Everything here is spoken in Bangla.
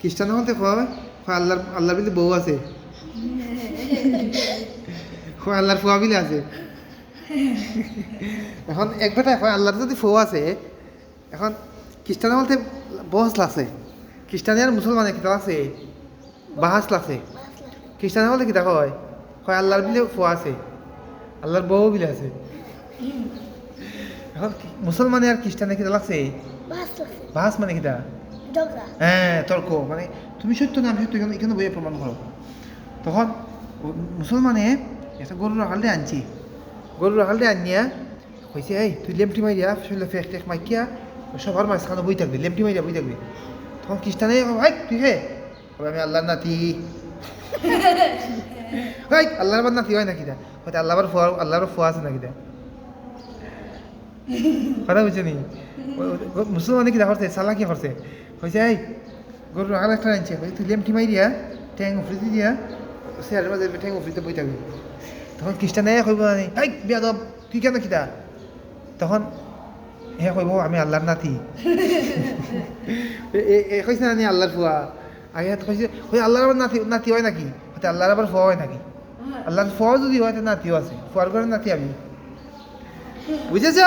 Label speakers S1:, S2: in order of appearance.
S1: খ্রিস্টান কয় কয় আল্লাহর আল্লাহর বিলে বউ আছে। কয় আল্লাহর ফুয়া বিলে আছে। এখন এক বেটা কয় আল্লাহর যদি ফু আছে এখন খ্রিস্টান বলতে বহস লাগছে খ্রিস্টানি আর মুসলমানে কিতা আছে বাহাস লাগছে খ্রিস্টান বলতে কিতা কয় কয় আল্লাহর বিলে ফুয়া আছে আল্লাহর বউ বিলে আছে। এখন কি- মুসলমানে আর খ্রিস্টানে কিতা লাগছে বাহাস মানে কিতা
S2: ঝগড়া
S1: হ্যাঁ তর্ক মানে তুমি সত্য না আমি সত্য এখানে এখানে বইয়ে প্রমাণ করো? তখন মুসলমানে একটা গরুর রাখালতে আনছি। গরুর রাখালতে আনিয়া কইছে এই তুই লেমটি মারিয়া শরীরে ফেক টেক মাইকিয়া সবার মাঝখানে বই থাকবি লেমটি মারিয়া বই থাকবি। তখন খ্রিস্টানে ভাই তুই হে? আমি আল্লাহর নাতি। ভাই আল্লাহর নাতি হয় নাকি দা হয়তো আল্লাহর ফুয়া আল্লাহর ফুয়া আছে নাকি দা কথা বুঝছ নি? মুসলমানে কি করছে সালা কি করছে। হয়েছে এই গরুর আগাল একটা আনছে। কইছে, তুই লেমটি মাইরিয়া ট্যাং উফরিতে দিয়া চেয়ারের মাঝে ট্যাং উফরিতে বই থাকবি তখন খ্রিস্টানে কইব মানে এই বিয়াদব তুই কেন কিতা তখন হে কইব আমি আল্লাহর নাতি। এ- কইছে না নি আল্লাহর ফুয়া? আগে হাত কইছে ওই আল্লাহর আবার নাতি নাতি হয় নাকি? হয়তো আল্লাহর আবার ফুয়া হয় নাকি? আল্লাহর ফুয়াও যদি হয় তো নাতিও আছে। ফুয়ার ঘরে নাতি আমি। বুঝেছ?